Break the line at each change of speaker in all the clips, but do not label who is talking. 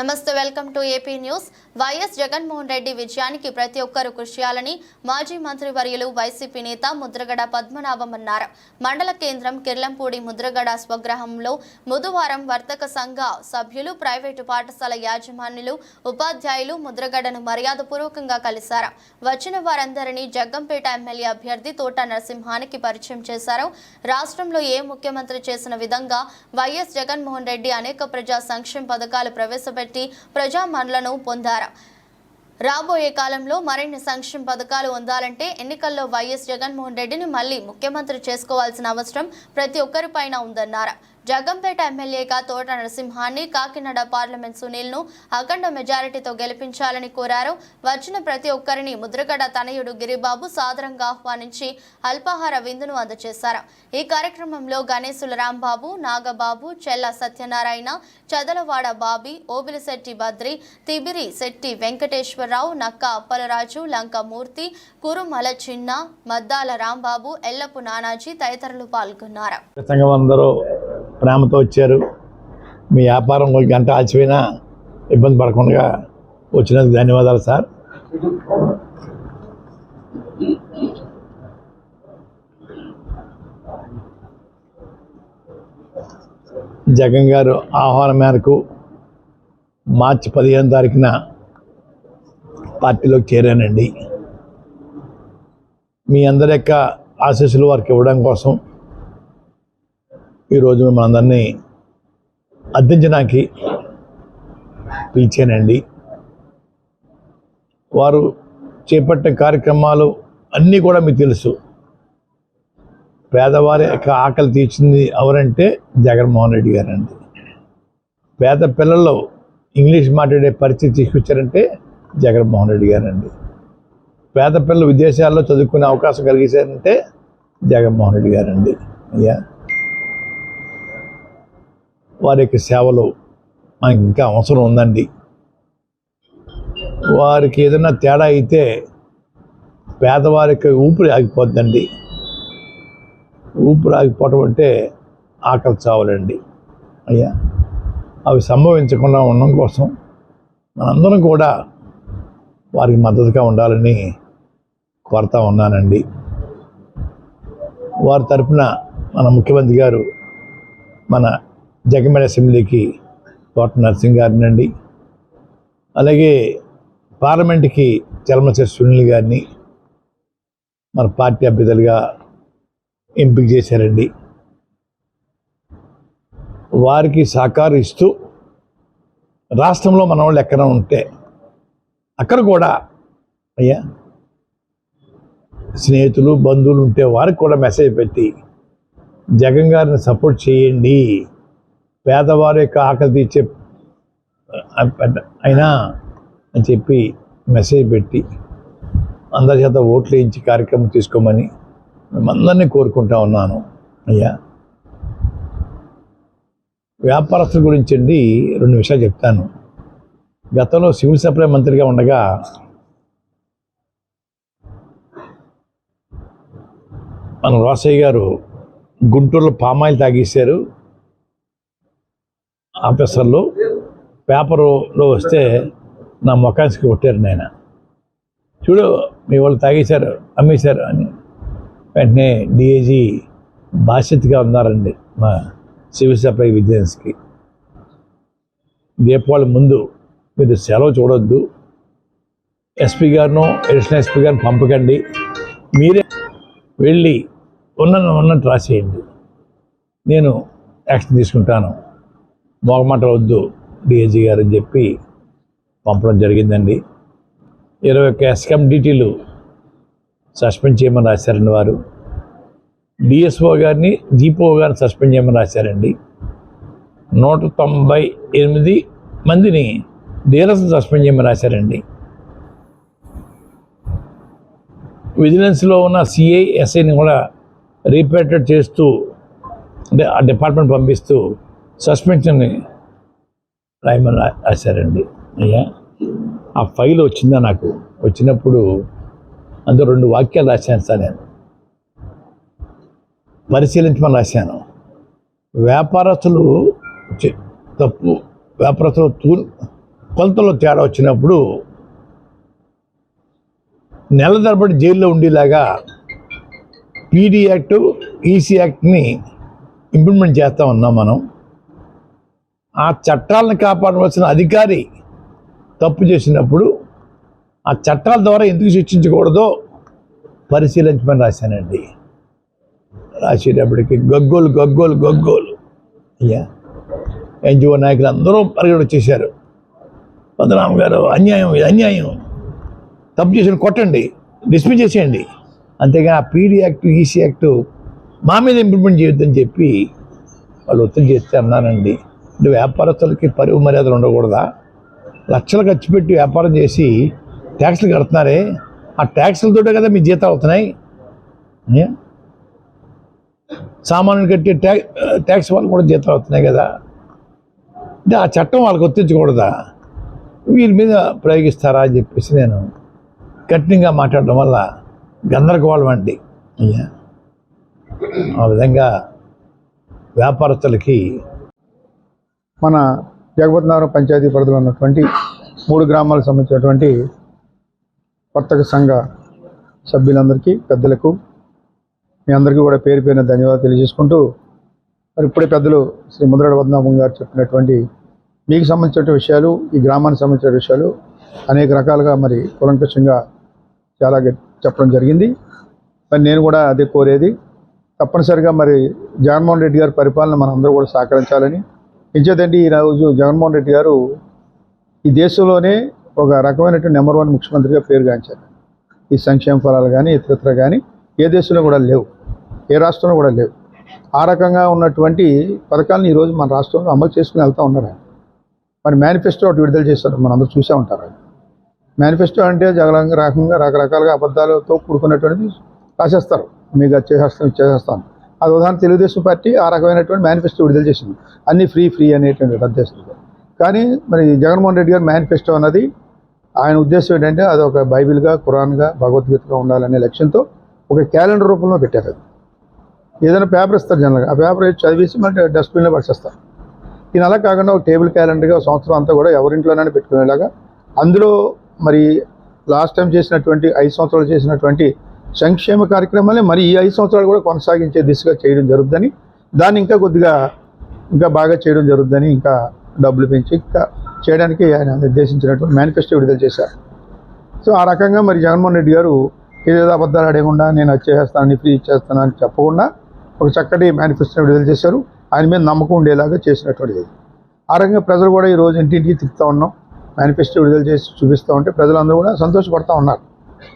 నమస్తే welcome to AP news. YS Jaganmohan Reddy విజయానికి ప్రతి ఒక్కరూ కృషి చేయాలని మాజీ మంత్రి వర్యులు వైసీపీ నేత ముద్రగడ పద్మనాభం అన్నారు. మండల కేంద్రం కిర్లంపూడి ముద్రగడ స్వగ్రహంలో బుధవారం వర్తక సంఘ సభ్యులు ప్రైవేటు పాఠశాల యాజమాన్యులు ఉపాధ్యాయులు ముద్రగడను మర్యాదపూర్వకంగా కలిశారు. వచ్చిన వారందరినీ జగ్గంపేట ఎమ్మెల్యే అభ్యర్థి తోట నరసింహానికి పరిచయం చేశారు. రాష్ట్రంలో ఏ ముఖ్యమంత్రి చేసిన విధంగా వైఎస్ జగన్మోహన్ రెడ్డి అనేక ప్రజా సంక్షేమ పథకాలు ప్రవేశపెట్టారు. ప్రవేశపెట్టి ప్రజా పొందారు. రాబోయే కాలంలో మరిన్ని సంక్షేమ పథకాలు ఉండాలంటే ఎన్నికల్లో వైఎస్ జగన్మోహన్ రెడ్డిని మళ్ళీ ముఖ్యమంత్రి చేసుకోవాల్సిన అవసరం ప్రతి ఒక్కరిపైన ఉందన్నారు. జగంపేట ఎమ్మెల్యేగా తోట నరసింహాన్ని కాకినాడ పార్లమెంట్ సునీల్ను అఖండ మెజారిటీతో గెలిపించాలని కోరారు. వచ్చిన ప్రతి ఒక్కరిని ముద్రగడ తనయుడు గిరిబాబు సాదరంగా ఆహ్వానించి అల్పాహార విందును అందజేశారు. ఈ కార్యక్రమంలో గణేశుల రాంబాబు నాగబాబు చెల్ల సత్యనారాయణ చదలవాడ బాబి ఓబిలిశెట్టి బద్రి తిబిరి శెట్టి వెంకటేశ్వరరావు నక్క అప్పలరాజు లంక మూర్తి కురుమల చిన్న మద్దాల రాంబాబు ఎల్లపు నానాజీ తదితరులు పాల్గొన్నారు.
ప్రేమతో వచ్చారు. మీ వ్యాపారం ఒక గంట ఆచిపోయినా ఇబ్బంది పడకుండా వచ్చినందుకు ధన్యవాదాలు సార్. జగన్ గారు ఆహ్వానం మేరకు మార్చి పదిహేను తారీఖున పార్టీలోకి చేరానండి. మీ అందరి యొక్క ఆశీస్సులు వారికి ఇవ్వడం కోసం ఈరోజు మిమ్మల్ని అందరినీ అర్థించడానికి పిలిచానండి. వారు చేపట్టిన కార్యక్రమాలు అన్నీ కూడా మీకు తెలుసు. పేదవారి యొక్క ఆకలి తీర్చింది ఎవరంటే జగన్మోహన్ రెడ్డి గారండి. పేద పిల్లలు ఇంగ్లీష్ మాట్లాడే పరిస్థితి తీసుకొచ్చారంటే జగన్మోహన్ రెడ్డి గారండి. పేద పిల్లలు విదేశాల్లో చదువుకునే అవకాశం కలిగించారంటే జగన్మోహన్ రెడ్డి గారండి. అయ్యా. వారి యొక్క సేవలు మనకి ఇంకా అవసరం ఉందండి. వారికి ఏదైనా తేడా అయితే పేదవారికి ఊపిరి ఆగిపోద్దండి. ఊపిరి ఆగిపోవటం అంటే ఆకలి చావులండి. అయ్యా అవి సంభవించకుండా ఉండడం కోసం మనందరం కూడా వారికి మద్దతుగా ఉండాలని కోరుతా ఉన్నానండి. వారి తరఫున మన ముఖ్యమంత్రి గారు మన జగమెడ అసెంబ్లీకి తోట నర్సింగ్ గారిని అండి అలాగే పార్లమెంట్కి చలమచర్ సునీల్ గారిని మన పార్టీ అభ్యర్థులుగా ఎంపిక చేశారండి. వారికి సహకారం ఇస్తూ రాష్ట్రంలో మన వాళ్ళు ఎక్కడ ఉంటే అక్కడ కూడా అయ్యా స్నేహితులు బంధువులు ఉంటే వారికి కూడా మెసేజ్ పెట్టి జగన్ గారిని సపోర్ట్ చేయండి. పేదవారి యొక్క ఆకలి తీర్చే అయినా అని చెప్పి మెసేజ్ పెట్టి అందరి చేత ఓట్లు వేయించి కార్యక్రమం తీసుకోమని మేమందరినీ కోరుకుంటా ఉన్నాను. అయ్యా. వ్యాపారస్తుల గురించి అండి రెండు విషయాలు చెప్తాను. గతంలో సివిల్ సప్లై మంత్రిగా ఉండగా మన రోసయ్య గారు గుంటూరులో పామాయిల్ తాగేశారు. ఆఫీసర్లు పేపరులో వస్తే నా మొఖానికి కొట్టారు నాయన. చూడు మీ వాళ్ళు తాగేశారు అమ్మేశారు అని. వెంటనే డిఏజీ బాధ్యతగా ఉన్నారండి మా సివిల్ సప్లై విజిలెన్స్కి. దీపావళి ముందు మీరు సెలవు చూడొద్దు. ఎస్పీ గారిను అడిషనల్ ఎస్పీ గారిని పంపకండి. మీరే వెళ్ళి ఉన్న ఉన్నట్టు రాసేయండి నేను యాక్షన్ తీసుకుంటాను. మోగమాట వద్దు డిఏజీ గారు అని చెప్పి పంపడం జరిగిందండి. ఇరవై ఒక్క ఎస్కమ్ డీటీలు సస్పెండ్ చేయమని రాశారండి వారు. డిఎస్ఓ గారిని జీపో గారిని సస్పెండ్ చేయమని రాశారండి. నూట తొంభై ఎనిమిది మందిని డీలర్స్ సస్పెండ్ చేయమని రాశారండి. విజిలెన్స్లో ఉన్న సిఐ ఎస్ఐని కూడా రీపేటెడ్ చేస్తూ అంటే ఆ డిపార్ట్మెంట్ పంపిస్తూ సస్పెన్షన్ని రాయమని రా- రాశారండి. అయ్యా ఆ ఫైల్ వచ్చిందా నాకు? వచ్చినప్పుడు అందులో రెండు వాక్యాలు రాశాను సార్ నేను. పరిశీలించమని రాశాను. వ్యాపారస్తులు చే- తప్పు వ్యాపారస్తులు తూ కొలతలో తేడా వచ్చినప్పుడు నెల తరబడి జైల్లో ఉండేలాగా పీడీ యాక్ట్ ఈసీ యాక్ట్ని ఇంప్లిమెంట్ చేస్తూ ఉన్నాం మనం. ఆ చట్టాలను కాపాడవలసిన అధికారి తప్పు చేసినప్పుడు ఆ చట్టాల ద్వారా ఎందుకు శిక్షించకూడదో పరిశీలించమని రాశానండి. రాసేటప్పటికి గగ్గోలు గగ్గోలు గగ్గోలు. అయ్యా ఎన్జిఓ నాయకులు అందరూ పరిగణ వచ్చేసారు పద్మనాభం గారు అన్యాయం ఇది అన్యాయం. తప్పు చేసిన కొట్టండి డిస్మిస్ చేసేయండి. అంతేగా ఆ పీడీ యాక్ట్ ఈసీ యాక్ట్ మా మీద ఇంప్లిమెంట్ చేయొద్దని చెప్పి వాళ్ళు ఒత్తిడి చేస్తే అన్నానండి అంటే వ్యాపారస్తులకి పరువు మర్యాదలు ఉండకూడదా? లక్షలు ఖర్చు పెట్టి వ్యాపారం చేసి ట్యాక్స్లు కడుతున్నారే? ఆ ట్యాక్స్లతోటే కదా మీ జీతాలు అవుతున్నాయి సామాన్యులు కట్టే ట్యాక్స్ ట్యాక్స్ వాళ్ళు కూడా జీతాలు అవుతున్నాయి కదా. అంటే ఆ చట్టం వాళ్ళకి వర్తించకూడదా వీరి మీద ప్రయోగిస్తారా అని చెప్పేసి నేను కఠినంగా మాట్లాడడం వల్ల గందరగోళం అండి. అయ్యా ఆ విధంగా వ్యాపారస్తులకి
మన జగపతినగరం పంచాయతీ పరిధిలో ఉన్నటువంటి మూడు గ్రామాలకు సంబంధించినటువంటి వర్తక సంఘ సభ్యులందరికీ పెద్దలకు మీ అందరికీ కూడా పేరు పేరున ధన్యవాదాలు తెలియజేసుకుంటూ మరి ఇప్పుడే పెద్దలు శ్రీ ముద్రడ పద్మనాభం గారు చెప్పినటువంటి మీకు సంబంధించిన విషయాలు ఈ గ్రామానికి సంబంధించిన విషయాలు అనేక రకాలుగా మరి కులంకషంగా చాలా చెప్పడం జరిగింది. మరి నేను కూడా అదే కోరేది. తప్పనిసరిగా మరి జగన్మోహన్ రెడ్డి గారి పరిపాలన మనం అందరూ కూడా సహకరించాలని ఎంచేతండి ఈరోజు జగన్మోహన్ రెడ్డి గారు ఈ దేశంలోనే ఒక రకమైనటువంటి నెంబర్ వన్ ముఖ్యమంత్రిగా పేరుగాంచారు ఈ సంక్షేమ ఫలాలు కానీ ఇతరత్ర కానీ ఏ దేశంలో కూడా లేవు. ఏ రాష్ట్రంలో కూడా లేవు. ఆ రకంగా ఉన్నటువంటి పథకాలను ఈరోజు మన రాష్ట్రంలో అమలు చేసుకుని వెళ్తూ ఉన్నారు ఆయన. మరి మేనిఫెస్టో ఒకటి విడుదల చేస్తారు మనం అందరూ చూసే ఉంటారు మేనిఫెస్టో అంటే జగన్ రకంగా రకరకాలుగా అబద్ధాలతో కూడుకున్నటువంటిది రాసేస్తారు. మీకు అది చేసేస్తాను. అది ఉదాహరణ తెలుగుదేశం పార్టీ ఆ రకమైనటువంటి మేనిఫెస్టో విడుదల చేసింది. అన్ని ఫ్రీ ఫ్రీ అనేటువంటి ఉద్దేశంతో కానీ మరి జగన్మోహన్ రెడ్డి గారి మేనిఫెస్టో అన్నది ఆయన ఉద్దేశం ఏంటంటే అది ఒక బైబిల్గా ఖురాన్గా భగవద్గీతగా ఉండాలనే లక్ష్యంతో ఒక క్యాలెండర్ రూపంలో పెట్టారు అది. ఏదైనా పేపర్ ఇస్తారు జనరల్గా. ఆ పేపర్ చదివేసి మళ్ళీ డస్ట్బిన్లో పడిచేస్తారు ఈయన అలా కాకుండా ఒక టేబుల్ క్యాలెండర్గా సంవత్సరం అంతా కూడా ఎవరింట్లోనైనా పెట్టుకునేలాగా అందులో మరి లాస్ట్ టైం చేసినటువంటి ఐదు సంవత్సరాలు చేసినటువంటి సంక్షేమ కార్యక్రమాలే మరి ఈ ఐదు సంవత్సరాలు కూడా కొనసాగించే దిశగా చేయడం జరుగుతుందని దాన్ని ఇంకా కొద్దిగా ఇంకా బాగా చేయడం జరుగుతుందని ఇంకా డబ్బులు పెంచి ఇంకా చేయడానికి ఆయన నిర్దేశించినటువంటి మేనిఫెస్టో విడుదల చేశారు. సో ఆ రకంగా మరి జగన్మోహన్ రెడ్డి గారు ఏదేదో అబద్ధాలు అడగకుండా నేను అది ఫ్రీ ఇచ్చేస్తాను అని చెప్పకుండా ఒక చక్కటి మేనిఫెస్టో విడుదల చేశారు. ఆయన మీద నమ్మకం ఉండేలాగా చేసినటువంటిది. ఆ రకంగా ప్రజలు కూడా ఈ రోజు ఇంటింటికి తిప్పుతూ ఉన్నాం. మేనిఫెస్టో విడుదల చేసి చూపిస్తూ ఉంటే ప్రజలందరూ కూడా సంతోషపడుతూ ఉన్నారు.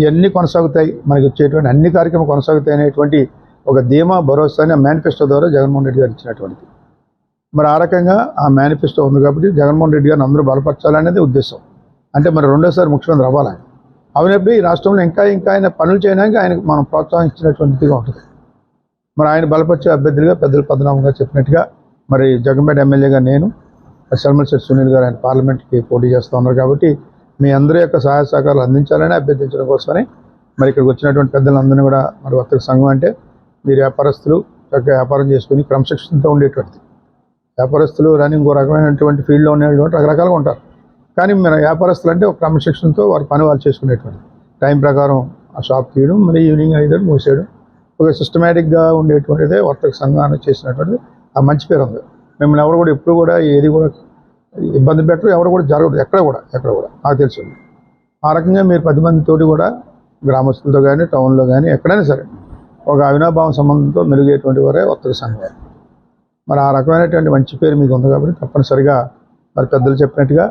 ఇవన్నీ కొనసాగుతాయి. మనకి వచ్చేటువంటి అన్ని కార్యక్రమాలు కొనసాగుతాయి అనేటువంటి ఒక ధీమా భరోసాని ఆ మేనిఫెస్టో ద్వారా జగన్మోహన్ రెడ్డి గారు ఇచ్చినటువంటిది. మరి ఆ రకంగా ఆ మేనిఫెస్టో ఉంది కాబట్టి జగన్మోహన్ రెడ్డి గారిని అందరూ బలపరచాలనేది ఉద్దేశం. అంటే మరి రెండోసారి ముఖ్యమంత్రి అవ్వాలి అవునప్పుడు ఈ రాష్ట్రంలో ఇంకా ఇంకా ఆయన పనులు చేయడానికి ఆయనకు మనం ప్రోత్సహించినటువంటిదిగా ఉంటుంది. మరి ఆయన బలపరిచే అభ్యర్థులుగా పెద్దల పద్మనాభంగా చెప్పినట్టుగా మరి జగన్పేట ఎమ్మెల్యేగా నేను సల్మల్ శెట్టి సునీల్ గారు ఆయన పార్లమెంట్కి పోటీ చేస్తూ ఉన్నారు కాబట్టి మీ అందరి యొక్క సహాయ సహకారాలు అందించాలని అభ్యర్థించడం కోసమని మరి ఇక్కడికి వచ్చినటువంటి పెద్దలందరినీ కూడా మరి వర్తక సంఘం అంటే మీరు వ్యాపారస్తులు చక్కగా వ్యాపారం చేసుకుని క్రమశిక్షణతో ఉండేటువంటిది. వ్యాపారస్తులు రన్నింగ్ ఇంకో రకమైనటువంటి ఫీల్డ్లో ఉండేటువంటి రకరకాలుగా ఉంటారు. కానీ మన వ్యాపారస్తులు అంటే ఒక క్రమశిక్షణతో వారి పని వాళ్ళు చేసుకునేటువంటి టైం ప్రకారం ఆ షాప్ తీయడం మరి ఈవినింగ్ ఐదు మూసేయడం ఒక సిస్టమేటిక్గా ఉండేటువంటిదే వర్తక సంఘాన్ని చేసినటువంటిది. ఆ మంచి పేరు ఉంది. మిమ్మల్ని ఎవరు కూడా ఎప్పుడు కూడా ఏది కూడా ఇబ్బంది పెట్టరు ఎవరు కూడా జరగదు ఎక్కడ కూడా ఎక్కడ కూడా. నాకు తెలుసు. ఆ రకంగా మీరు పది మందితోటి కూడా గ్రామస్తులతో కానీ టౌన్లో కానీ ఎక్కడైనా సరే ఒక అవినాభావం సంబంధంతో మెరుగేటువంటి వారే వర్తక సంఘం. మరి ఆ రకమైనటువంటి మంచి పేరు మీకు ఉంది కాబట్టి తప్పనిసరిగా మరి పెద్దలు చెప్పినట్టుగా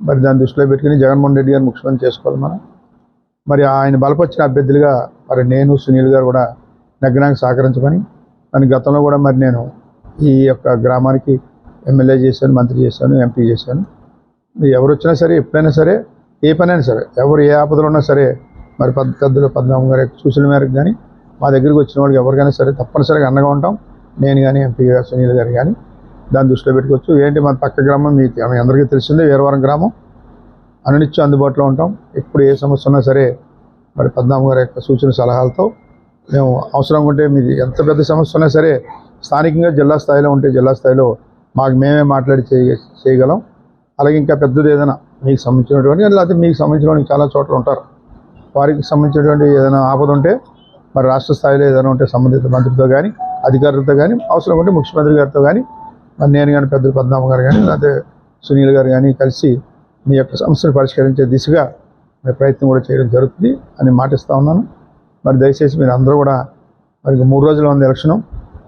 మరి దాన్ని దృష్టిలో పెట్టుకుని జగన్మోహన్ రెడ్డి గారు ముఖ్యమంత్రి చేసుకోవాలి మనం. మరి ఆయన బలపరిచిన అభ్యర్థులుగా మరి నేను సునీల్ గారు కూడా నగ్నానికి సహకరించమని మరి గతంలో కూడా మరి నేను ఈ యొక్క గ్రామానికి ఎమ్మెల్యే చేశాను మంత్రి చేశాను ఎంపీ చేశాను. ఎవరు వచ్చినా సరే ఎప్పుడైనా సరే ఏ పనైనా సరే ఎవరు ఏ ఆపదలో ఉన్నా సరే మరి పెద్ద పెద్దలు పద్మనాభం గారి యొక్క సూచన మేరకు కానీ మా దగ్గరికి వచ్చిన వాళ్ళకి ఎవరికైనా సరే తప్పనిసరిగా అండగా ఉంటాం. నేను కానీ ఎంపీ గారు సునీల్ గారు కానీ దాన్ని దృష్టిలో పెట్టుకోవచ్చు. ఏంటి మన పక్క గ్రామం మీ అందరికీ తెలిసిందే వీరవరం గ్రామం. అనునిత్యం అందుబాటులో ఉంటాం. ఎప్పుడు ఏ సమస్య ఉన్నా సరే మరి పద్మనాభం గారి యొక్క సూచన సలహాలతో మేము అవసరం ఉంటే మీది ఎంత పెద్ద సమస్య ఉన్నా సరే స్థానికంగా జిల్లా స్థాయిలో ఉంటే జిల్లా స్థాయిలో మాకు మేమే మాట్లాడి చేయ చేయగలం. అలాగే ఇంకా పెద్దది ఏదైనా మీకు సంబంధించినటువంటి లేకపోతే మీకు సంబంధించిన చాలా చోట్ల ఉంటారు. వారికి సంబంధించినటువంటి ఏదైనా ఆపద ఉంటే మరి రాష్ట్ర స్థాయిలో ఏదైనా ఉంటే సంబంధిత మంత్రితో కానీ అధికారులతో కానీ అవసరం ఉంటే ముఖ్యమంత్రి గారితో కానీ మరి నేను కానీ పెద్దలు పద్మనాభ గారు కానీ లేకపోతే సునీల్ గారు కానీ కలిసి మీ యొక్క సమస్యను పరిష్కరించే దిశగా మీ ప్రయత్నం కూడా చేయడం జరుగుతుంది అని మాటిస్తూ ఉన్నాను. మరి దయచేసి మీరు అందరూ కూడా మరి మూడు రోజులు ఉంది ఎలక్షను.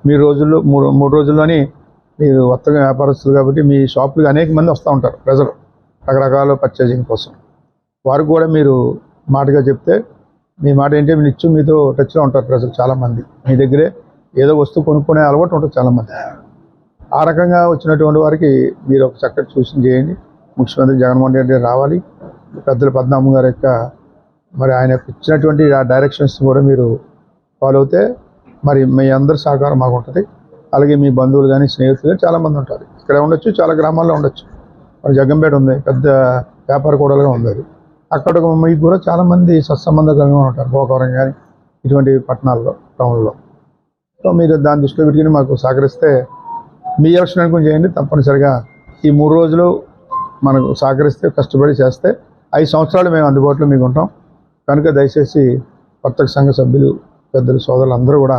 మీ రోజుల్లో మూడు మూడు రోజుల్లోనే మీరు కొత్తగా వ్యాపారస్తులు కాబట్టి మీ షాపులకు అనేక మంది వస్తూ ఉంటారు ప్రజలు రకరకాల పర్చేజింగ్ కోసం. వారికి కూడా మీరు మాటగా చెప్తే మీ మాట ఏంటి మీరు నిత్యం మీతో టచ్లో ఉంటారు ప్రజలు చాలామంది. మీ దగ్గరే ఏదో వస్తువు కొనుక్కునే అలవాటు ఉంటుంది చాలామంది. ఆ రకంగా వచ్చినటువంటి వారికి మీరు ఒక చక్కటి సూచన చేయండి. ముఖ్యమంత్రి జగన్మోహన్ రెడ్డి రావాలి. పెద్దల పద్మనాభం గారి యొక్క మరి ఆయన ఇచ్చినటువంటి ఆ డైరెక్షన్స్ కూడా మీరు ఫాలో అవుతే మరి మీ అందరి సహకారం మాకు ఉంటుంది. అలాగే మీ బంధువులు కానీ స్నేహితులు కానీ చాలామంది ఉంటారు. ఇక్కడ ఉండొచ్చు చాలా గ్రామాల్లో ఉండొచ్చు. మరి జగ్గంపేట ఉంది పెద్ద వ్యాపార కూడలుగా ఉంది అది. అక్కడ మీకు కూడా చాలామంది సత్సంబంధకరంగా ఉంటారు గోకవరం కానీ ఇటువంటి పట్టణాల్లో టౌన్లో. సో మీరు దాని దృష్టిలో పెట్టుకుని మాకు సహకరిస్తే మీ ఎలక్షన్ అనుకుని చేయండి తప్పనిసరిగా ఈ మూడు రోజులు మనకు సహకరిస్తే కష్టపడి చేస్తే ఐదు సంవత్సరాలు మేము అందుబాటులో మీకు ఉంటాం. కనుక దయచేసి వర్తక సంఘ సభ్యులు పెద్దలు సోదరులు అందరూ కూడా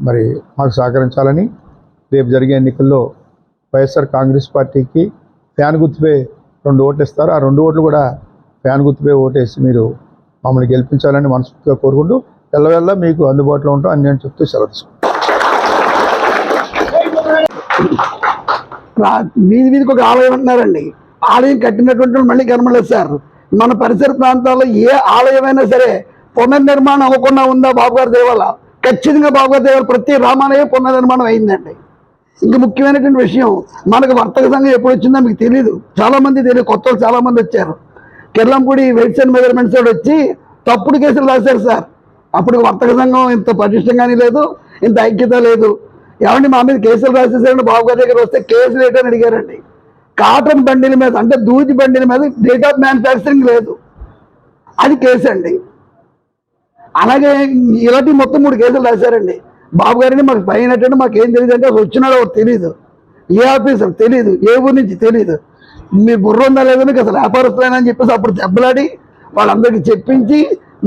మరి మాకు సహకరించాలని రేపు జరిగే ఎన్నికల్లో వైఎస్ఆర్ కాంగ్రెస్ పార్టీకి ఫ్యాన్ గుర్తుపై రెండు ఓట్లు ఇస్తారు. ఆ రెండు ఓట్లు కూడా ఫ్యాన్ గుర్తుపై ఓటేసి మీరు మమ్మల్ని గెలిపించాలని మనస్ఫూర్తిగా కోరుకుంటూ వెళ్ళవెళ్ళ మీకు అందుబాటులో ఉంటాం. అని నేను చెప్తూ సెలవు తీసుకుంటాను
రా- వీధి వీధికి ఒక ఆలయం అంటున్నారండి. ఆలయం కట్టినటువంటి మళ్ళీ కనబడలేదు సార్. మన పరిసర ప్రాంతాల్లో ఏ ఆలయమైనా సరే పునర్నిర్మాణం అవ్వకుండా ఉందా బాబు గారి దేవాలయం? ఖచ్చితంగా బాబు గారి ప్రతి రామాలయం పునర్నిర్మాణం అయిందండి. ఇంకా ముఖ్యమైనటువంటి విషయం మనకు వర్తక సంఘం ఎప్పుడు వచ్చిందో మీకు తెలియదు చాలామంది తెలియదు కొత్త వాళ్ళు చాలా వచ్చారు. కిర్లంపూడి వెయిట్స్ అండ్ మెజర్మెంట్స్ వచ్చి తప్పుడు కేసులు రాశారు సార్. అప్పుడు వర్తక సంఘం ఇంత పటిష్టంగానే లేదు ఇంత ఐక్యత లేదు. ఏమండి మా మీద కేసులు రాసేసారండి బాబు గారి దగ్గర వస్తే కేసులు ఏంటని అడిగారండి. కాటన్ బండిల మీద అంటే దూది బండిల మీద డేట్ ఆఫ్ మ్యానుఫ్యాక్చరింగ్ లేదు. అది కేసు అండి అలాగే ఇలాంటి మొత్తం మూడు కేసులు రాశారండి. బాబు గారిని మాకు పైన మాకు ఏం తెలియదు అంటే అసలు వచ్చినాడో తెలియదు ఏ ఆఫీసర్ తెలియదు ఏ ఊరి నుంచి తెలియదు మీ బుర్ర ఉందా లేదో మీకు అసలు వ్యాపారస్తులేనని చెప్పేసి అప్పుడు దెబ్బలాడి వాళ్ళందరికీ చెప్పించి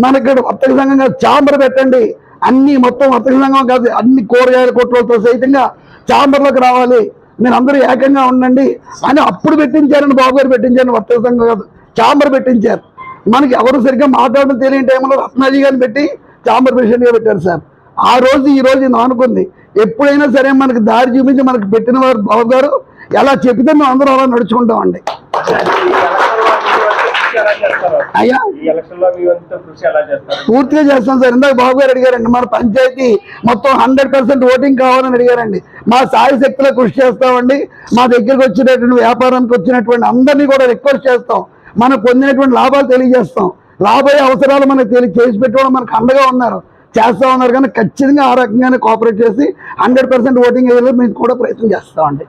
మనకి ఇక్కడ వర్తక సంఘంగా చాంబర్ పెట్టండి. అన్ని మొత్తం వర్తక సంఘం కాదు అన్ని కూరగాయల కొట్లతో సహితంగా చాంబర్లోకి రావాలి. మీరు అందరూ ఏకంగా ఉండండి అని అప్పుడు పెట్టించారని బాబు గారు పెట్టించారని వర్తక సంఘం కాదు చాంబర్ పెట్టించారు. మనకి ఎవరు సరిగ్గా మాట్లాడడం తెలియని టైంలో రత్నాజీ గారిని పెట్టి చాంబర్ ప్రెసిడెంట్గా పెట్టారు సార్. ఆ రోజు ఈ రోజు అనుకుంది ఎప్పుడైనా సరే మనకి దారి చూపించి మనకి పెట్టిన వారు బాబు గారు ఎలా చెప్తే మేము అందరం అలా నడుచుకుంటామండి. అయ్యా పూర్తిగా చేస్తాం సార్. ఇందాక బాబు గారు అడిగారండి మన పంచాయతీ మొత్తం హండ్రెడ్ పర్సెంట్ ఓటింగ్ కావాలని అడిగారండి. మా సాయి శక్తిలో కృషి చేస్తామండి. మా దగ్గరికి వచ్చినటువంటి వ్యాపారానికి వచ్చినటువంటి అందరినీ కూడా రిక్వెస్ట్ చేస్తాం. మనం పొందినటువంటి లాభాలు తెలియజేస్తాం. రాబోయే అవసరాలు మనకు తెలియ చేసి పెట్టుకోవడం మనకు అండగా ఉన్నారు. చేస్తా ఉన్నారు కానీ ఖచ్చితంగా ఆ రకంగానే కోఆపరేట్ చేసి హండ్రెడ్ పర్సెంట్ ఓటింగ్ అయ్యేలా మేము కూడా ప్రయత్నం చేస్తామండి.